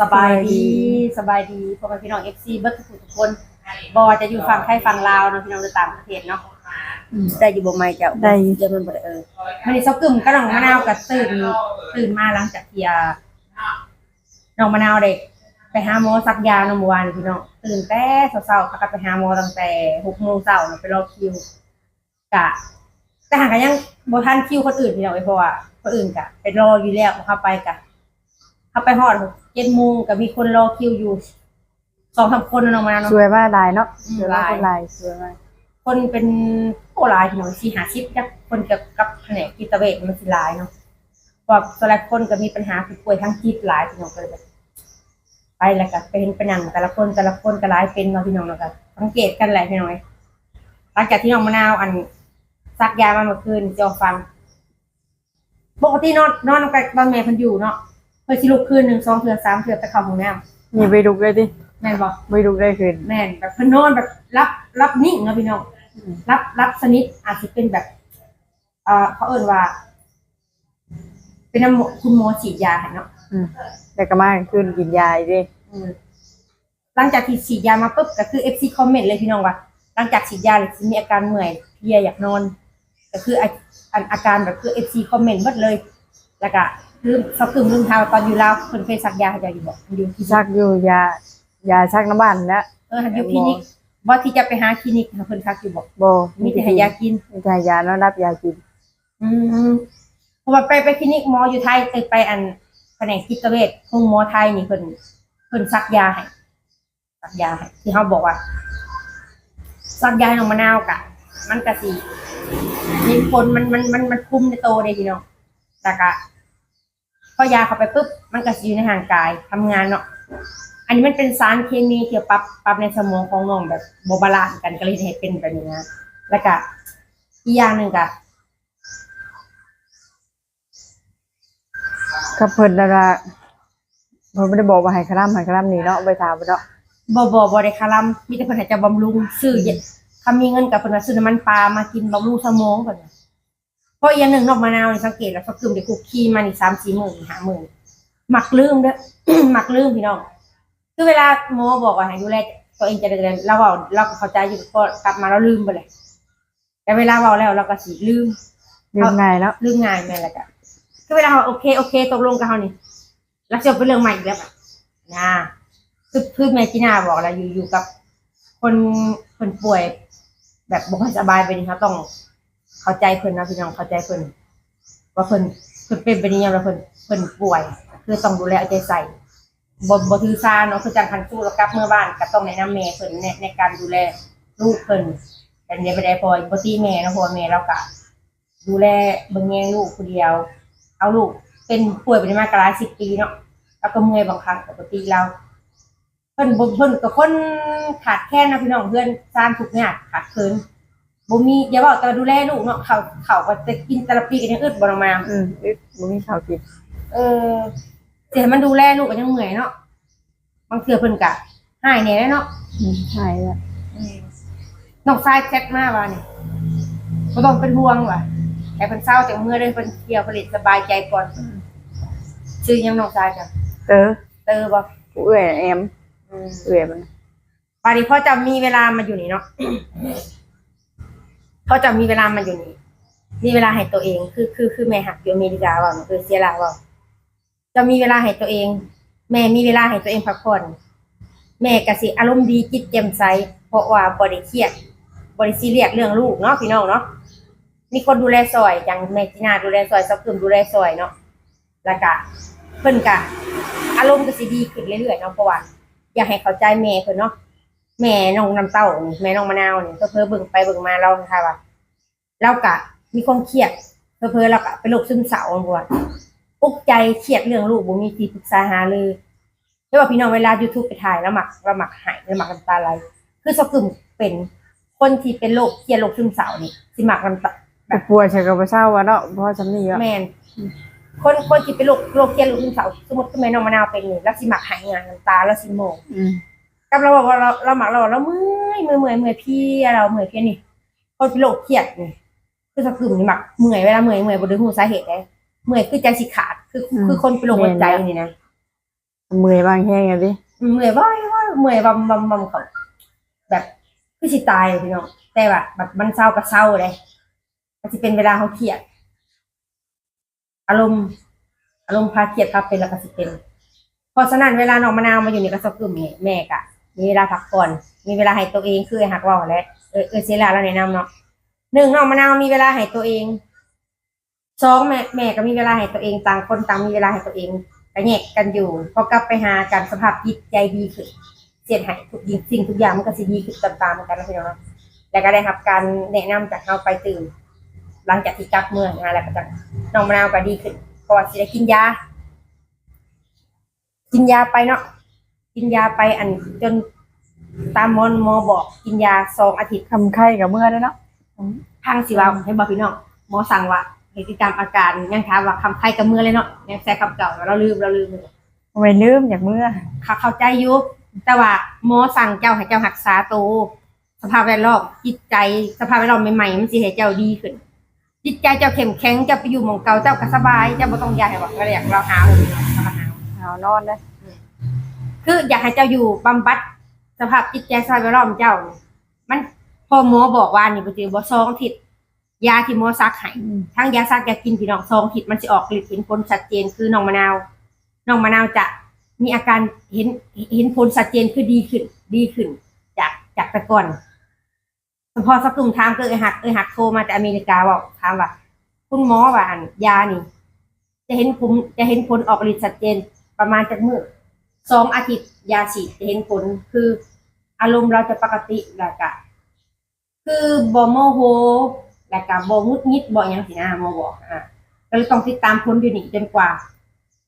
สบายดีสบายดีพ่อแม่พี่น้องเอฟซีเบิร์ดทุกทุกคนบอจะอยู่ฝั่งไทยฝั่งลาวเนาะพี่น้องในต่างประเทศเนาะได้อยู่บ่ไม่เจ้าได้อยู่เดี๋ยวมันบ่ได้เออมันนี่ซอกกึ่มก็น้องมะนาวก็ตื่นตื่นมาหลังจากที่อ่าน้องมะนาวเด็กไปหาหมอซักยาเนาะเมื่อวานพี่น้องตื่นแต่เช้าๆเขาก็ไปหาหมอตั้งแต่หกโมงเช้าเนาะไปรอคิวกะแต่หากยังบ่ทันคิวคนอื่นพี่น้องเอ้ยเพราะว่าคนอื่นกะไปรออยู่แล้วเข้าไปกะ เข้าไปฮอดเจ็ดโมงก็มีคนรอคิวอยู่สองสามคนเนาะมาเนาะสวยมากลายเนาะอืม สวยมากลายคนลายสวยมากคนเป็นโอ้หลายพี่น้องสี่หาชิปจักคนเกี่ยวกับแผนกจิตเวชมันสิหลายเนาะเพราะว่าส่วนหลายคนก็มีปัญหาผู้ป่วยทางจิตหลายพี่น้องก็เลยแบบไปแล้วก็ไปเห็นเป็นอย่างแต่ละคนแต่ละคนก็หลายเป็นเนาะพี่น้องเนาะก็สังเกตกันแหละพี่น้องเอ้ยหลังจากที่น้องมะนาวอันซักยามาเมื่อคืนจะเอาฟังปกตินอนนอนกับบ้านแม่เพิ่นอยู่เนาะ เพิ่นสิลุกคืนหนึ่งสองเทื่อสามเทื่อไปเข้าห้องน้มีไปดุกเลยดิำแม่นบ่ไปดุกได้คืน แม่นแบบเพิ่นนอนแบบรับรับนิ่งเนาะพี่น้องอืม รับรับสนิทอาจสิเป็นแบบเอ่อเขาเอิ้นว่า เป็นน้ำหมอคุณหมอฉีดยาให้เนาะอืมแต่ก็มาคืนกินยาอีกดิอืมหลังจากที่ฉีดยามาปุ๊บก็คือ FC คอมเมนต์เลยพี่น้องว่า หลังจากฉีดยาเลยสิมีอาการเมื่อยเพลียอยากนอน ก็คืออาอันอาการแบบคือ FC คอมเมนต์หมดเลย แล้วก็ลืมสักกึ่งลืมเท้าตอนอยู่ลาวเพิ่นเคยสักยาให้ยาอยู่บ่อยู่ที่ชักอยู่ยายาชักน้ำบ้านแล้วเออหันอยู่คลินิกว่าที่จะไปหาคลินิกเพิ่นคักอยู่บ่โบมีแต่ให้ยากินมีแต่ยานอนรับยากิน อืมเพราะว่าไปไปคลินิกหมออยู่ไทยไปไปอันแผนกจิตเวชของหมอไทยนี่เพิ่นเพิ่นซักยาให้ซักยาให้ที่เขาบอกว่าซักยาให้น้องมะนาวกะ มันก็สิมีผลมันมันมันมันคุมในโตวเด้พี่น้อง แต่ก็พอยาเข้าไปปุ๊บ มันก็สิอยู่ในห่างกายทำงานเนาะอันนี้มันเป็นสารเคมีที่ปรับปรับในสมองของน้องแบบบ่บาลานซ์กันก็เลยให้เป็นแบบนี้นะแล้วก็อีกอย่างหนึ่งก็ก็เพิ่นแล้วก็เพิ่นไม่ได้บอกว่าให้คลำให้คลำนี่เนาะไปถามเพิ่นเนาะบอบอบอได้คารัมมีแต่เพิ่นให้จะบำรุงซื้อเยอะคำมีเงินกับเพิ่นว่าซื้อน้ำมันปลามากินบำรุงสมองเพิ่นน่ะเพ ราะอีกอย่างหนึ่งนอกมะนาวนี่สังเกตแล้วเขาคืมได้คุกคีมานี่สามสี่หมื่นห้าหมื่นหมักลืมเด้อ หมักลืมพี่น้องคือเวลาหมอบอกว่าให้ดูแลตัวเองจะได้เราเว้าเราก็เข้าใจอยู่พอกลับมาเราลืมไปเลย แต่เวลาเว้าแล้วเราก็สิลืมลืมง่ายแล้วลืมง่ายแม่นแหละจ้ะคือเวลาเขาโอเคโอเคตกลงกับเขานี่แล้วจะเป็นเรื่องใหม่อีกแล้วแบบนะคือคือแม่จีน่าบอกแล้วอยู่อยู่กับคนคนป่วย แบบบ่ค่อยสบายไปนี่เขาต้อง เข้าใจเพิ่นนะพี่น้องเข้าใจเพิ่นว่าเพิ่นเพิ่นเป็นไปนี่ยังแล้วเพิ่นเพิ่นป่วย คือต้องดูแลเอาใจใส่บ่บ่ถือซาเนาะคือจังคันสู้แล้วกลับเมื่อบ้านก็ต้องแนะนำแม่เพิ่นในในการดูแลลูกเพิ่นแต่เนี่ยบ่ได้พอบ่ตีแม่นะเพราะว่าแม่เราก็ดูแลเบิ่งแยงลูกคนเดียว เอาลูกเป็นป่วยเป็นมากหลายสิบปีเนาะแล้วก็เมื่อยบางครั้งปกติเราเพิ่นบ่เพิ่นกับคนขาดแคลนนะพี่น้องเพื่อนสร้างทุกอย่างขาดเคิน บ่มีอย่าบอกแต่ดูแลลูกเนาะเขาเขาก็จะกินแต่ละปีกันยังอึดบ่ออกมา อืมอึดบ่มีข้าวกินเออเสียมันดูแลลูกก็ยังเมื่อยเนาะบางเทื่อเพิ่นกะหายแหน่เนาะอืมใช่แล้วน้องชายแชทมาว่านี่บ่ต้องเป็นห่วงว่ะแต่เพิ่นเศร้าจังเมื่อได้เพิ่นเที่ยวผลิตสบายใจก่อนชื่อยังน้องชายจ้ะเตอเตอบ่ผู้เอื้อยแอมอืมเอื้อยมันป่านนี้พ่อจะมีเวลามาอยู่นี่เนาะ พ่อจะมีเวลามาอยู่นี่มีเวลาให้ตัวเอง คือคือคือแม่หักอยู่อเมริกาว่าเออเสียหลาว่าจะมีเวลาให้ตัวเอง แม่มีเวลาให้ตัวเองพักผ่อนแม่ก็สิอารมณ์ดีจิตแจ่มใสเพราะว่าบ่ได้เครียดบ่ได้ซีเรียสเรื่องลูกเนาะพี่น้องเนาะมีคนดูแลซอยอย่างแม่จีนาดูแลซอยซับคืมดูแลซอยเนาะแล้วก็เพิ่นก็อารมณ์ก็สิดีขึ้นเรื่อยๆเนาะเพราะว่าอยากให้เข้าใจแม่เพิ่นเนาะแม่น้องน้ำเต้านี่แม่น้องมะนาวนี่ก็เพิ่เบิ่งไปเบิ่งมาเราค่ะว่า เรากะมีความเครียดเพิ่เรากะเป็นโรคซึมเศร้าบ่ว่าอุกใจเครียดเรื่องลูกบ่มีที่ปรึกษาหาเลยแต่ว่าพี่น้องเวลา YouTube ไปถ่ายแล้วมักเรามักหายแล้วมักน้ำตาไหลคือสกึมเป็นคนที่เป็นโรคเครียดโรคซึมเศร้านี่สิมักน้ำตาแต่ป่วยใช่ก็บ่เศร้าว่าเนาะเพราะสำนี้อะแม่นคนคนที่เป็นโรคโรคเครียดโรคซึมเศร้าสมมุติคือแม่น้องมะนาวเป็นนี่แล้วสิมักหายงานน้ำตาแล้วสิโมงอืมกับเราบอกว่าเราเราหมักเราบอกเราเมื่อยเมื่อยเมื่อยเมื่อยพี่เราเมื่อยพี่นี่คนเป็นโรคเครียดนี่ คือสะกึมนี่หมักเมื่อยเวลาเมื่อยเมื่อยบนด้วยหูสาเหตุเลยเมื่อยคือใจสิขาด คือคือคนเป็นโรคหัวใจนี่นะเมื่อยบางแห้งอะดิเมื่อยบ่อยบ่อยเมื่อยบำบำบำเขาแบบคือสิตายเลยพี่น้องแต่ว่าแบบมันเศร้าก็เศร้าเลยมันจะเป็นเวลาเขาเครียด อารมณ์ อารมณ์พาเครียดพาเป็นแล้วก็สิเป็นเพราะฉะนั้นเวลาน้องมะนาวมาอยู่ในกระสอบกลุ่มนี่แม่กะมีเวลาพักผ่อนมีเวลาให้ตัวเองคือไอ้หักเว่าและเออเออเสียหลาเราแนะนำเนาะ หนึ่งน้องมะนาวมีเวลาให้ตัวเองสองแม่แม่ก็มีเวลาให้ตัวเองต่างคนต่างมีเวลาให้ตัวเองก็แยกกันอยู่ พอกลับไปหากันสภาพจิตใจดีขึ้นเสียหายทุกอย่างสิ่งทุกอย่างมันก็สิดีขึ้นตามๆกันนะพี่น้องเนาะแล้วก็ได้รับการแนะนำจากเราไปตื่นหลังจากที่กลับเมืองนะแล้วก็จะน้องมะนาวก็ดีขึ้นเพราะว่าสิได้กินยา กินยาไปเนาะกินยาไปอันจนตามหมอนหมอบอก กินยาสองอาทิตย์ทำไข้กับเมื่อได้เนาะ ทางสิว่าให้บอกพี่น้องหมอสั่งว่าให้ติดตามอาการยังถามว่าคำไข้กับมือเลยเนาะยังใช้คำเก่าเราลืมเราลืมไม่ลืมอยากเมื่อเขาเข้าใจอยู่แต่ว่าหมอสั่งเจ้าให้เจ้ารักษาตัวสภาพแวดล้อมจิตใจสภาพแวดล้อมใหม่ๆมันสิให้เจ้าดีขึ้น จิตใจเจ้าเข้มแข็งเจ้าไปอยู่หมองเก่าเจ้าก็สบายเจ้าบ่ต้องย้ายว่าเราอยากเราหาเลยเราหาเอานอนนะคืออยากให้เจ้าอยู่บำบัดสภาพจิตใจสภาพแวดล้อมเจ้า มัน พอหมอบอกว่านี่บ่จือบ่ซองทิศยาที่หมอซักให้ทั้งยาซักยากินพี่น้องซองทิศมันสิออกฤทธิ์เห็นผลชัดเจนคือน้องมะนาวน้องมะนาวจะมีอาการเห็นเห็นผลชัดเจนคือดีขึ้น ดีขึ้น จากจากแต่ก่อนพอสักกลุ่มถามก็เอ้ยหักเอ้ยหักโทรมาจากอเมริกาบอกถามว่า คุณหมอว่าอันยานี่ จะเห็นผลจะเห็นผลออกฤทธิ์ชัดเจนประมาณจากมือสองอาทิตย์ยาฉีดจะเห็นผลคืออารมณ์เราจะปกติแล้วก็ คือบ่โมโหแล้วก็บ่งุดงิดบ่ยังสินะหมอบอกอะก็เลยต้องติดตามผลอยู่นี่จนกว่า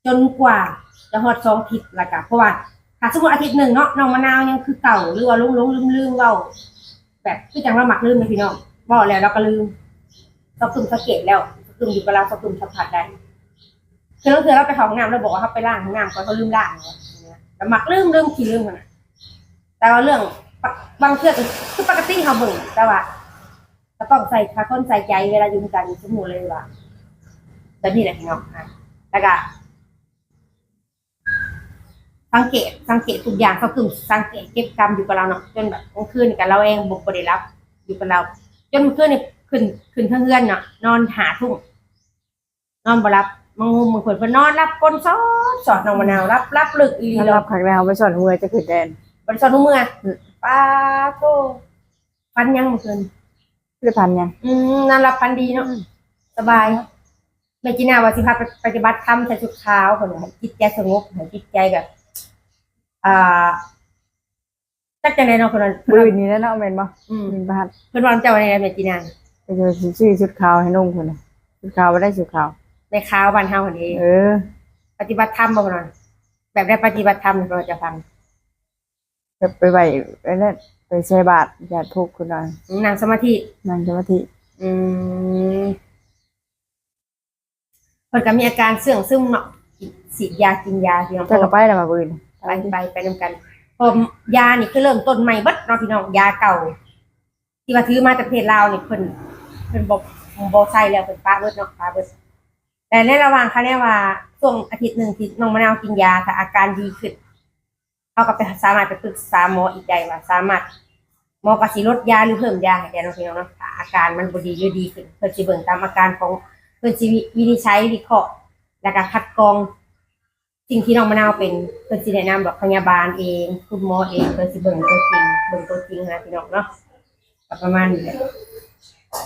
จนกว่า จะฮอดสองอาทิตย์แล้วก็เพราะว่าถ้าสมมติอาทิตย์หนึ่งเนาะน้องมะนาวยังคือเก่าหรือว่าลุงลุงลืมลืมเว้าแบบคือจังเราหมักลืมเลยพี่น้องบอกแล้วเราก็ลืมสอบตุ่มสังเกตแล้วสอบตุ่มอยู่กับเราสอบตุ่มสัมผัสได้คือเราเคยเราไปข้าห้องน้ำเราบอกว่าเขาไปล้างห้องน้ำก่อนเขาลืมล้างเนี่ยแต่มักลืมลืมขี้ลืมกันนะแต่ว่าเรื่อง บางเชื่อก็คือปกติเขาเบิ่งแต่ว่าก็ต้องใส่คาคนใส่ใจเวลาอยู่ด้วยกันสมมุติเลยว่าแบบนี้แหละพี่น้องอะแล้วก็สังเกตสังเกตทุกอย่างเขาคือสังเกตเก็บกรรมอยู่กับเราเนาะจนแบบกลางคืนนี่กับเราเองบุกบริรับ อยู่กับเรา จนเมื่อคืนนี่ขึ้นขึ้นเพื่อนเนาะนอนหาทุ่มนอนบ่รับมางมบางคนเพิ่นนอนรับก้นซอดสอดน้องมะนาวรับรับลึกอีหลีถ้าเลยรับขักแล้วไปสอนเมื่อจะขึ้นแดนบริษัททุกเมื่ออืม ป้าโตฟันยังเมื่อคืนผลิตภัณฑ์ยังอืมนอนรับฟันดีเนาะสบายแม่จีน่าว่าสิพาไปปฏิบัติธรรมใส่ชุดขาวคนให้จิตใจสงบให้จิตใจแบบ อ่าจักจังไดเนาะคนนั้นบืนนี้แล้วเนาะแม่นบ่อืมบินพัดเพิ่นว่าเจ้าอะไรนะแม่จีน่าไปเจอชื่อชุดขาวให้นุ่งคนน่ะชุดขาวบ่ได้ชุดขาว ในขาวบ้านเฮาคนนี้เออ ปฏิบัติธรรมบ่คนนั้นแบบได้ปฏิบัติธรรมเราจะฟัง จะไปไหวไปนั่นไปใส่บาตรญาติทุกข์คนน่ะนั่งสมาธินั่งสมาธิอืมเพิ่นก็มีอาการเสื่องซึมเนาะฉีดยากินยาพี่น้องจะก็ไปแล้วมาบืนไปไปไปนำกันพอยานี่คือเริ่มต้นใหม่เบัดเนาะพี่น้องยาเก่า ที่ว่าถือมาจากประเทศลาวนี่เพิ่นเพิ่นบ่บ่ใส่แล้วเพิ่นป้าเบิดเนาะป้าเบิดแต่ในระหว่างเขาเรียกว่าช่วงอาทิตย์หนึ่งที่น้องมะนาวกินยาถ้าอาการดีขึ้น เขาก็ไปสามารถไปปรึกษาหมออีกได้ว่าสามารถหมอก็สิลดยาหรือเพิ่มยาให้แกเนาะพี่น้องเนาะถ้าอาการมันบ่ดีหรือดีขึ้นเพิ่นสิเบิ่งตามอาการของเพิ่นสิวินิจฉัยวิเคราะห์แล้วก็คัดกรองสิ่งที่น้องมะนาวเป็นเพิ่นสิแนะนำแบบพยาบาลเองคุณหมอเองเพิ่นสิเบิ่งตัวจริงเบิ่งตัวจริงนะพี่น้องเนาะก็ประมาณนี้แหละ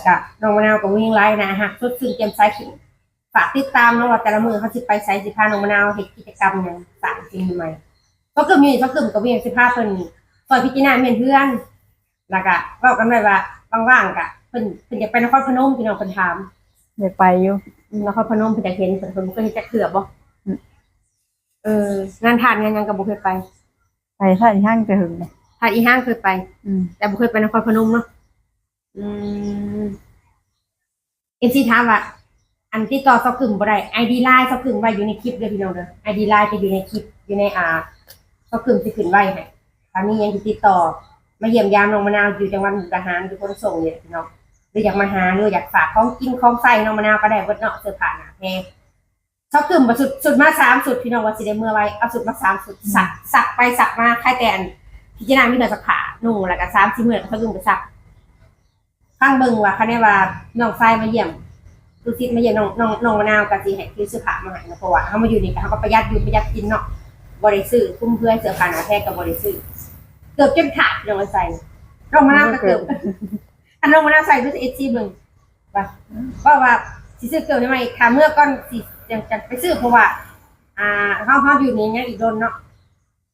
ก็น้องมะนาวก็วิ่งไล่นะฮะสดชื่นแจ่มใสขึ้นฝากติดตามเนาะว่าแต่ละมือเขาสิไปไสสิพาน้องมะนาวเฮ็ดกิจกรรมหยังสร้างสิ่งใหม่ ๆก็คือมีก็คือก็มีสิพาเพิ่นซอยพิจารณาเมียนเพื่อนแล้วก็เว้ากันไว้ว่าว่างๆก็เพิ่นเพิ่นอยากไปนครพนมพี่น้องเพิ่นถามอยากไปอยู่นครพนมเพิ่นอยากเห็นเพิ่นเพิ่นบ่เคยเฮ็ดจักเทื่อบ่อืมเอองานทานงานหยังก็บ่เคยไปไปท่านห้างจะหึงเลยทานอีห้างเคยไป อืมแต่บ่เคยไปนครพนมเนาะอืมเอ็มซีถามว่าอันที่ต่อซอกกึ่มบ่ได้ไอดีไลน์ซอกกึ่มไว้อยู่ในคลิปเด้อพี่น้องเด้อไอดีไลน์จะอยู่ในคลิปอยู่ในอ่าซอ กกึ่มสิขึ้นไว้ให้ถ้ามีหยังสิติดต่อ มาเยี่ยมยามน้องมะนาวอยู่จังหวัดมุกดาหารอยู่คนส่งเนี่ยพี่น้องหรืออยากมาหาหรืออยากฝากของกินของใส่น้องมะนาวก็ได้เบิดเนาะเสื้อผ้าหนาแพรชอบกึ่มมาสุดสุดมาสามสุดพี่น้องว่าสิได้เมื่อไว้เอาสุดมาสามสุดสักสักไปสักมาค่ายแต่อันพิจารณามีแต่สักขานุ่งแล้วก็สามสี่หมื่นเขากึ่มไปสักข้างเบิ่งว่าคะแนนว่าน้องไฟมาเยี่ยมดูซิมาเยี่ยมน้องน้องน้องมะนาวกับสีให้คือเสื้อผ้ามาให้นะเพราะว่าเขามาอยู่นี่ก็เขาก็ประหยัดอยู่ประหยัดกินเนาะ บริสุทธิ์คุ้มเพื่อนเสื้อผ้าหนาแท้กับบริสุทธิ์เกือบจนขาดน้องมาใส่น้องมะนาวก็เกือบอันน้องมะนาวใส่ด้วยเอซีเบิ่งว่าว่าว่าสิซื้อเกือบได้ไหมค่ะเมื่อก่อนสิยังจะไปซื้อเพราะว่า อ่าเขาเขาอยู่นี่ยังอีกโดนเนาะ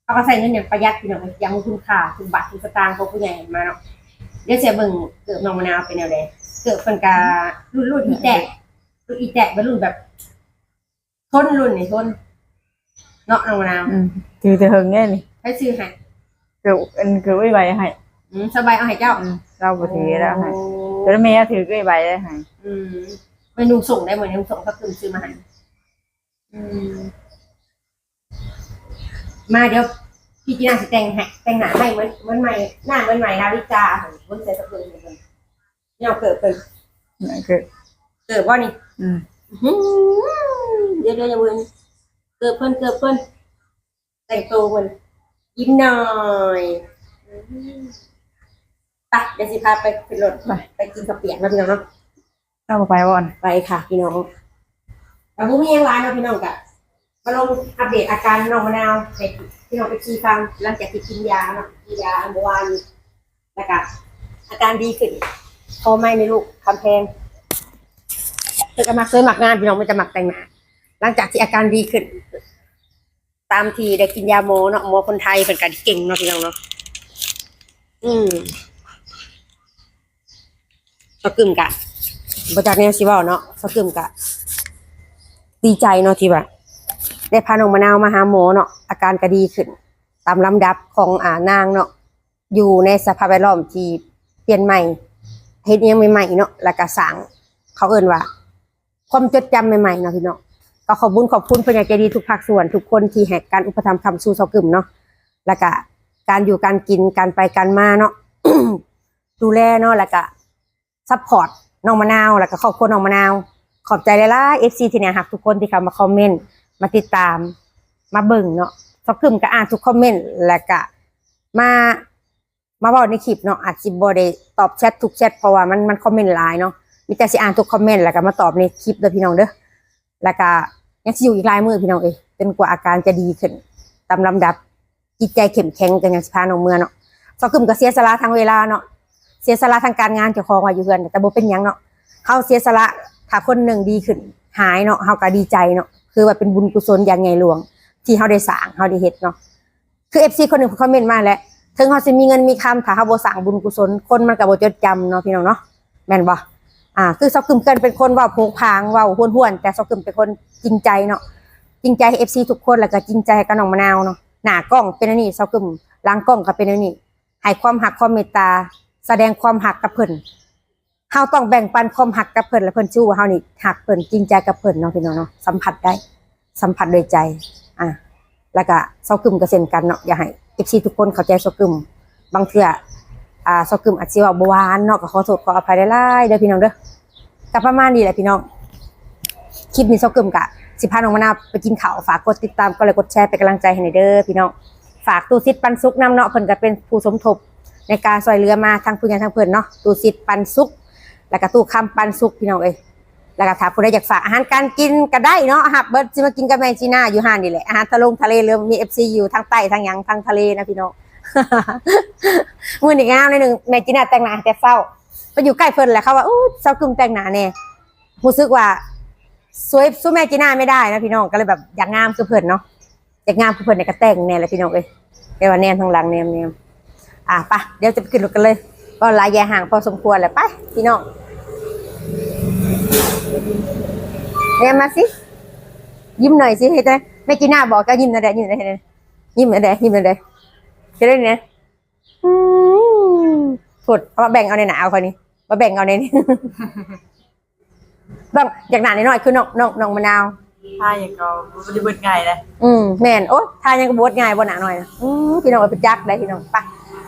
เขาก็ใส่เงินอย่างประหยัดพี่น้องอยังมีคุณค่าทุกบาททุกสตางค์ของผู้ใหญ่มาเนาะเดี๋ยวเสียเบิ่งเกิดน้องมะนาวเป็นแนวใดเกิดเป็นการุ่นรุ่นอีแตกรุ่นอีแตกเป็นรุ่นแบบทนรุ่นนี่ทน เนาะน้องมะนาวอืมถือแต่เฮิงแน่นี่ให้ซื้อให้เกือบอันเกือบไว้ใบให้อืมสบายเอาให้เจ้าอืมเราบ่ถือแล้วให้โอ้แต่แม่ถือไว้ใบได้ให้อืมเมนูส่งได้เหมือนเมนูส่งก็คือซื้อมาให้อืมมาเดี๋ยวพี่จีน่าจะแต่งให้แต่งหน้าให้เหมือนเหมือนใหม่หน้าเหมือนใหม่นาฬิกาเหมือนใส่สกุลเหมือนกันเนี่ยเกิดเป็นนั่นคือเกิดว่านี่อืมอื้อหือเดี๋ยวเดี๋ยวอย่าเพิ่ง เกิดเพิ่นเกิดเพิ่นแต่งตัวเพิ่นยิ้มหน่อยไปเดี๋ยวสิพาไปขึ้นรถไป ไปกินกระเปียกนะพี่น้องเนาะเราบ่ไปบ่อนไปค่ะพี่น้องแต่พวกนี้ยังร้านเนาะพี่น้องกะมาลงอัปเดตอาการน้องมะนาวให้พี่น้องไปชีฟังหลังจากที่กินยาเนาะกินยาเมื่อวานนี้แล้วก็อาการดีขึ้นพอไม่ในลูกคำแพงเธอก็มาซื้อหมักงานพี่น้องไม่จะหมักแต่งหน้า หลังจากที่อาการดีขึ้น ตามทีได้กินยาโมเนาะโมคนไทยเป็นการเก่งเนาะพี่น้องเนาะอืมก็กึ่มกะบจากแนวสิเว้าเนาะสกึมกะ ดีใจเนาะที่ว่าได้พาน้องมะนาวมาหาหมอเนาะอาการก็ดีขึ้น ตามลำดับของอ่านางเนาะอยู่ในสภาพแวดล้อมที่เปลี่ยนใหม่เฮ็ดยังใหม่ๆเนาะแล้วก็สร้างเขาเอิ่นว่า ความจดจำใหม่ๆเนาะพี่เนาะ ก็ขอบคุญขอบคุณผู้ใหญ่ใจดีทุกภาคส่วน ทุกคนที่ให้การอุปถัมภ์คำสู่สกึมเนาะแล้วก็การอยู่การกินการไปการมาเนาะดูแลเนาะแล้วก็ซัพพอร์ตน้องมะนาวแล้วก็ครอบครัวน้องมะนาว ขอบใจหลายๆ FC ที่เนี่ยหักทุกคนที่เข้ามาคอมเมนต์มาติดตาม มาเบิ่งเนาะสักครึมก็อ่านทุกคอมเมนต์แล้วก็มามาบอกในคลิปเนาะอาจสิบ่ได้ตอบแชททุกแชทเพราะว่ามันมันคอมเมนต์หลายเนาะมีแต่สิอ่านทุกคอมเมนต์แล้วก็มาตอบในคลิปเด้อพี่น้องเด้อ แล้วก็ยังสิอยู่อีกหลายมือพี่น้องเอ้ยจนกว่าอาการจะดีขึ้น ตามลำดับจิตใจเข้มแข็งกันยังสิพาน้องเมือเนาะสักครึมก็เสียสละทางเวลาเนาะเสียสละทางการงานเจ้าของว่าอยู่เฮือนแต่บ่เป็นหยังเนาะเฮาเสียสละถ้าคนหนึ่งดีขึ้น หายเนาะเฮาก็ดีใจเนาะคือว่าเป็นบุญกุศลอย่างใหญ่หลวง ที่เฮาได้สร้างเฮาได้เฮ็ดเนาะคือ FC คนหนึ่งเขาคอมเมนต์มาแล้วถึงเฮาสิมีเงินมีคำถ้าเฮาบ่สร้างบุญกุศลคนมันก็บ่จดจำเนาะพี่น้องเนาะแม่นบ่ อ่า คือซอกกึมเกินเป็นคนว้าโผงผางว้าห้วนๆแต่ซอกกึมเป็นคนจริงใจเนาะจริงใจให้ FC ทุกคนแล้วก็จริงใจกับน้องมะนาวเนาะหน้ากล้องเป็นอันนี้ซอกกึมหลังกล้องก็เป็นอันนี้ให้ความหักความเมตตา แสดงความหักกับเพิ่นเฮาต้องแบ่งปันความหักกับเพิ่นและเพิ่นชู้ว่าเฮานี่หักเพิ่นจริงใจกับเพิ่นเนาะพี่น้องเนาะสัมผัสได้ สัมผัสโดยใจ อะแล้วก็ซากึมก็เช่นกันเนาะอย่าให้ FC ทุกคนเข้าใจเซากึมบางเทื่อ อ่าซกึมอาจสิเว้าบ่หวานเนาะก็ขอโทษขออภัยหลายๆเด้อพี่น้องเด้อก็ประมาณนี้แหละพี่น้องคลิปนี้เซกึมกะสิพาน้องมะนาวไปกินข้าวฝากกดติดตามกดไลค์กดแชร์เป็นกำลังใจให้หน่อยเด้อพี่น้องฝากตู้ซิดปันสุกน้ำเนาะเพิ่นก็เป็นผู้สมทบในการซอยเรือมาทางผู้ใหญ่ทางเพิ่นเนาะตู้ซิดปันสุก แล้วก็ตู้คำปันสุกพี่น้องเอ้ยแล้วก็ถ้าผู้ใดอยากฝากอาหารการกินก็ได้เนาะฮับเบิร์ดสิมากินกับแม่จีน่าอยู่ห้านนี่แหละอาหารทะลงทะเลเรือมี FC อยู่ทางใต้ทางยังทางทะเลนะพี่น้อง มื้อนี้งามในหนึ่งแม่จีน่าแต่งหน้าแต่เช้าไปอยู่ใกล้เพิ่นแหละเขาว่าอู้เช้ากึมแต่งหน้าแน่รู้สึกว่าสวยสู้แม่จีน่าไม่ได้นะพี่น้องก็เลยแบบอยากงามคือเพิ่นเนาะอยากงามคือเพิ่นเนี่ยก็แต่งแน่แหละพี่น้องเอ้ยแต่ว่าแนมทางหลังแนมแนมอะไปะเดี๋ยวจะไปขึ้นรถกันเลยก็ลายแยห่างพอสมควรแหละไปพี่น้องเนี่ยมาสิยิ้มหน่อยสิเฮ้ยแม่จีน่าบอกก็ยิ้มหนะเด้ยิ้มหนะเด้ยิ้มหนะเด้ยิ้มหนะเด้ จะได้เนี่ยอืมฝดเอามาแบ่งเอาในหนาเอาคนนี้ มาแบ่งเอาในนี้ต้องจากหนาหน่อยๆคือน้องน้องน้องมะนาว ถ้าอย่างก็บ่ได้เบิดง่ายเลยอืมแม่นโอ้ทานยังกระบดง่ายบ่หนาหน่อยนะอืมพี่น้องเอาไปจักได้พี่น้องไป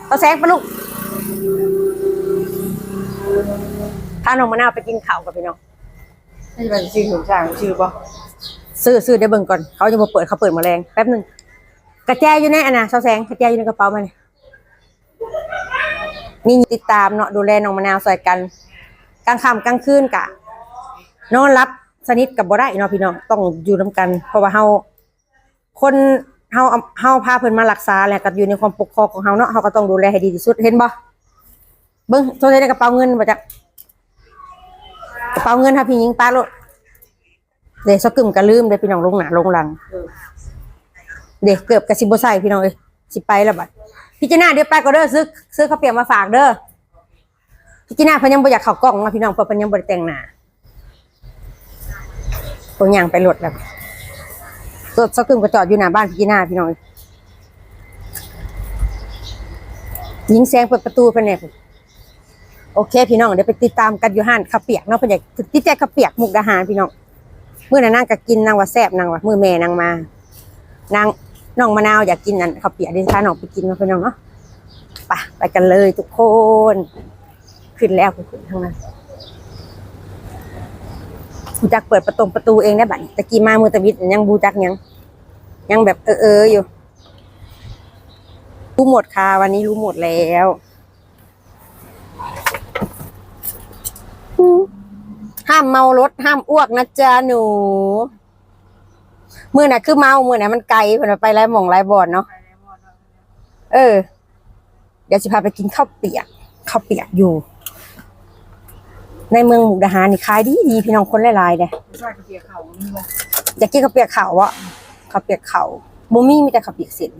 เอาแซงไปลูกพาน้องมะนาวไปกินข้าวกับพี่น้องนี่เป็นชื่อของช่างชื่อบ่ซื้อซื้อได้เบิ่งก่อน เขาจะมาเปิดเขาเปิดแมาแรงแป๊บหนึง กระแจอยู่ในอันน่ะเสาแสงกระแจอยู่ในกระเป๋ามันนี่ติดตามเนาะดูแลน้องมะนาวใส่กันกลางค่ำกลางคืนกะ นอนรับสนิทกับบ่ได้เนาะพี่น้องต้องอยู่นํกัน เพราะว่าเฮาคนเฮาเฮาพาเพิ่นมารักษาแหล้วก็อยู่ในความปกครองของเฮาเนาะเฮาก็ต้องดูแลให้ดีที่สุดเห็นบ่เบิ่งโทรศัพท์ในกระเป๋าเงินบ่จักกระเป๋าเงินค่ะพี่หญิงป้าโลดเดี๋ยวสกึมก็ลืมเด้อพี่น้องลงหนาลงหลัง เด็กเกือบกระสิบใส่พี่น้องเอ้ยสิไปแล้วบัดพี่จีน่าเดี๋ยวไปก็เด้อซื้อซื้อข้าวเปียกมาฝากเด้อพี่จีน่าเพิ่นยังบ่อยากเข้ากล้องนะพี่น้องเพราะเพิ่นยังบ่ได้แต่งหน้าตัวอย่างไปรถแล้วรถสักครึ่งก็จอดอยู่หน้าบ้านพี่จีน่าพี่น้องยิงแซงเปิดประตูเพิ่นเนี่ยโอเค พี่น้องเดี๋ยวไปติดตามกันอยู่ห้านข้าวเปียกเนาะเพิ่นอยากติดใจข้าวเปียกมุกดาหารพี่น้องเมื้อนั้นนางก็กินนางว่าแซ่บนางว่ามือแม่นางมานาง น้องมะนาวอยากกินนั่นข้าวเปียกดิฉันออกไปกินมาเพื่อนน้องเนาะไปไปกันเลยทุกคน ขึ้นแล้วขึ้นทางนั้นบูจักเปิดประตูประตูเองได้บัดตะกี้มามือตะวิดยังบูจักยัง ยังแบบเออเอออยู่รู้หมดค่ะวันนี้รู้หมดแล้วห้ามเมารถห้ามอ้วกนะจ๊ะหนู มื่อน่ะคือเมามื่อน่ะมันไกลเพิ่นว่าไปไล่หม่องไล่บ่อนเนาะเออ เดี๋ยวสิพาไปกินข้าวเปียกข้าวเปียกอยู่ ในเมืองมุกดาหารนี่ขายดีดีพี่น้องคนหลายๆเด้ใช่กระเปียกเขานี่บ่อยากกินข้าวเปียกเขาวะข้าวเปียกเขาบ่มีมีแต่ข้าวเปียกเส้น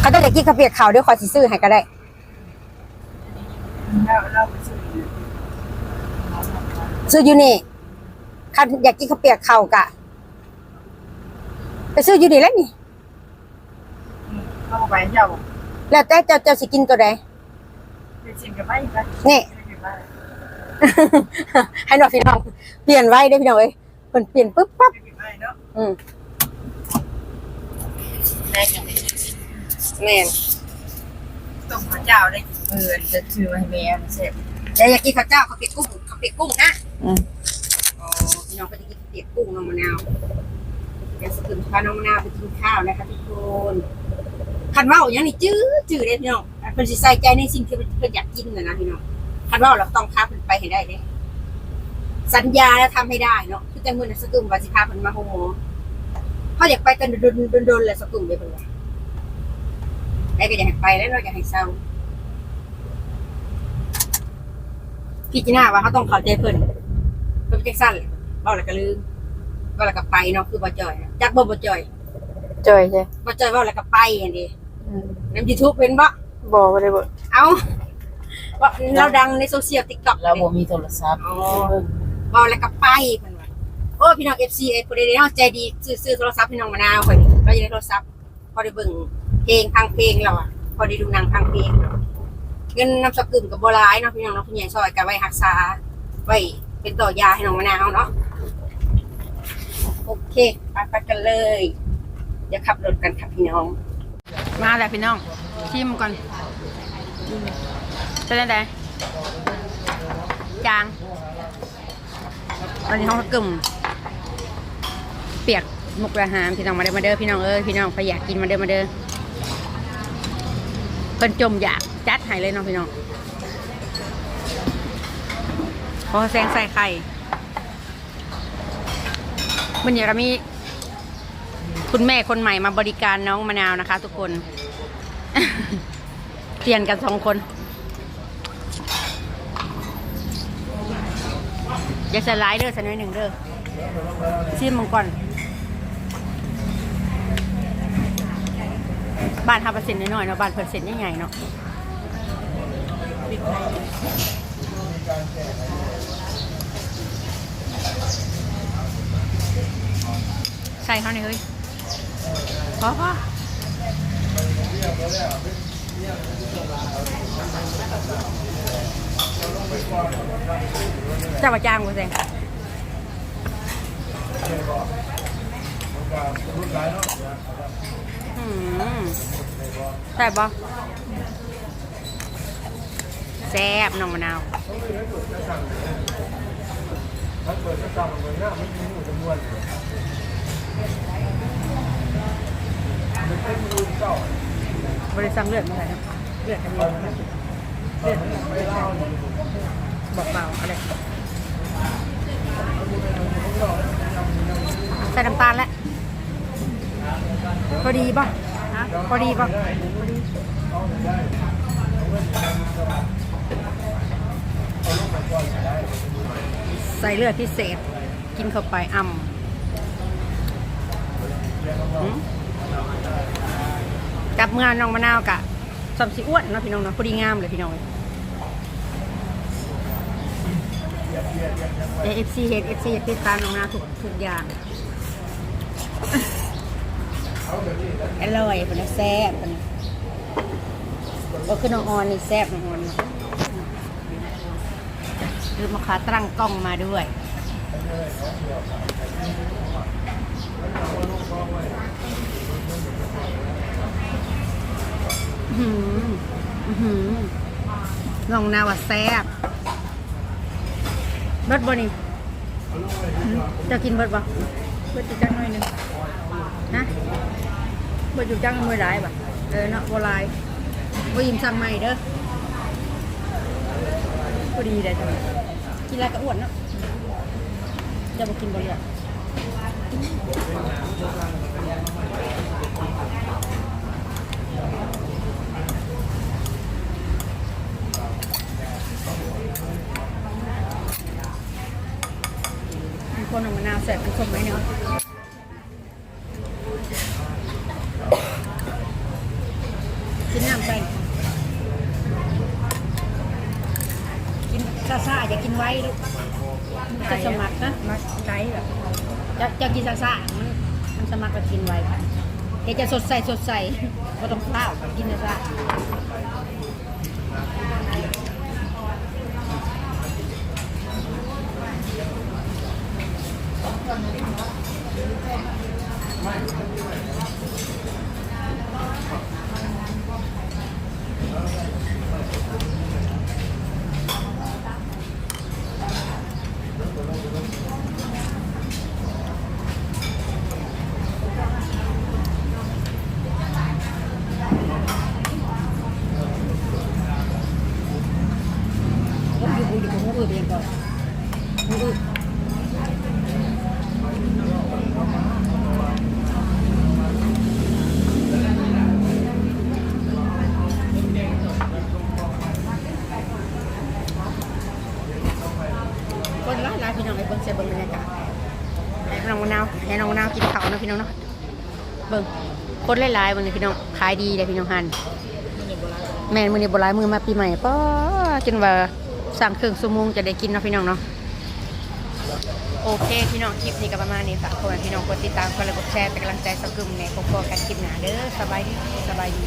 เขาจะอยากกินข้าวเปียกเขาเดี๋ยวขอสิซื้อให้ก็ได้ซื้ออยู่นี่คันอยากกินข้าวเปียกเขากะ ไปซื้ออยู่นี่แหล้วนี่ เข้าไปเจ้าแล้วแต่เจ้าเจ้าสิกินตัวใดไปชิมกับไปไปนี่ ให้น้องพี่น้อง เปลี่ยนไว้ได้อพี่น้องเอ้ยเพิ่นเปลี่ยนปุ๊บปั๊บไปเนาะอืมแม่กันแม่นต้มข้าวเจ้าได้กินเพื่อนจะชื่อให้แม่เสร็จแต่อยากกินข้าวเจ้าข้าวเปียกกุ้งข้าวเปียกกุ้งนะอืม อ๋อพี่น้องก็จะกินข้าวเปียกกุ้งน้องมะนาวเดี๋ยวสกุลพาน้องมะนาวไปกินข้าวนะคะทุกคนคันว่าอย่างนี้จื้อจื้อเด้พี่น้องเพิ่นสิใส่ใจในสิ่งที่เพิ่นอยากกินนะนะพี่น้องคันว่าเราต้องพาเพิ่นไปให้ได้เด้สัญญาแล้วทำให้ได้เนาะคือแต่มื้อนั้นสกุลว่าสิพาเพิ่นมาโฮโมเขาอยากไปกันโดนๆโดนๆแหละสกุลไปเพิ่นว่าไอ้ก็อยากให้ไปแล้วเราอยากให้เศร้าพี่จีน่าว่าเขาต้องเข้าใจเพิ่นเพิ่นจังสั้นเว้าแล้วก็ลืม ว้าแล้วก็ไปเนาะคือบ่จ่อยอะจักบ่บ่จ่อยจอยใช่บ่จ่อยเว้าแล้วก็ไปอันนี้ใน YouTube เป็นบ่บ่บ่ได้บ่เอ้าว่าเราดังในโซเชียล TikTok เราบ่มีโทรศัพท์อ๋อเว้าแล้วก็ไปเพิ่นว่าโอ้พี่น้อง FC ไอ้ผู้ใดๆเนาะใจดีซื้อซื้อโทรศัพท์พี่น้องมะนาวเพิ่นเราอยากได้โทรศัพท์พอได้เบิ่งเพลงฟังเพลงแล้วอะพอได้ดูหนังฟังเพลงเงินนำสกุลกับบ่หลายเนาะพี่น้องเนาะผู้ใหญ่ซอยก็ไว้รักษา ไว้เป็นต่อยาให้น้องมะนาวเนาะ โอเคไปไปกันเลยเดี๋ยวขับรถกันครับพี่น้อง มาแล้วพี่น้องชิมก่อนเป็นไงจางตอนนี้เขาก็กึ่มเปียกมุกระหามพี่น้องมาเด้อมาเด้อพี่น้องเอ้ยพี่น้องไปอยากกินมาเด้อมาเด้อเป็นจมอยากจัดให้เลยเนาะพี่น้องพอแซงใส่ไข่ มันอยากจะมีคุณแม่คนใหม่มาบริการน้องมะนาวนะคะทุกคน เปลี่ยนกันสองคนอย่าใส่ร้ายเด้อสักหน่อยหนึ่งเด้อชิมมังก่อนบ้านทำเปอร์เซ็นต์น้อยๆเนาะบ้านเปอร์เซ็นต์ใหญ่ๆเนาะ ใส่เขาหน่อยเฮ้ยพอพอจะมาจ้างกูเองอืมใส่บอแซ่บน้องมะนาวเบริสั่งเลือดมาเลยนะเลือดอันนี้นะเลือดบอกเบาอะไรใส่น้ำตาลแล้วพอดีป่ะพอดีป่ะใส่เลือดพิเศษ กินเข้าไปอ่ำ หืมกับเมื่อน้องมะนาวกะสมสิอ้วนเนาะพี่น้องเนาะพอดีงามเลยพี่น้องเอฟซีเห็นเอฟซีติดตามน้องนาทุกทุกอย่างอร่อยคนนี้แซ่บคนนี้ก็คือน้องออนนี่แซ่บน้องออนคือมาขาตั้งกล้องมาด้วย หืออื้อหือลองนาวาแซ่บเบิดบ่นี่หือจะกินเบิดบ่เบิดจุจังหน่อยหนึงฮะเบิดจุจังมือหลายบ่เออเนาะบ่หลายบ่ยิ้มสั่งใหม่เด้อพอดีเลยจังกินแล้วก็อ้วนเนาะจะบ่กินบ่เหลือมี คนเอามะนาวใส่เป็นส้มไหมเนาะกินน้ำใส่กินซาซาอย่ากินไว้ลูกมันจะสมัครนะมักไก่แบบ จะจะกินซาซามันมันสมัครกินไว้เดี๋ยวจะสดใสสดใสก็ต้องข้าวกินซ่าไมูดเองก่อนผมอืดคนร้ายร้ายพี่น้องไอ้เบิ้งเสียเบิ้งบรรยากาศให้น้องมะนาวให้น้องมะนาวกินข้าวเนาะพี่น้องเนาะเบิ้งคนหลายๆวันนี้พี่น้องขายดีเลยพี่น้องหันแม่นมือนี้บหลายมือมาปีใหม่ป้อจนว่า สั่งเครื่องสมงจะได้กินเนาะพี่น้องเนาะโอเคพี่น้องคลิปนี้ก็ประมาณนี้ฝากคนพี่น้องกดติดตามกดไลค์กดแชร์เป็นกำลังใจสักกึมในพบกันคลิปหนาเด้อสบายดีสบายดี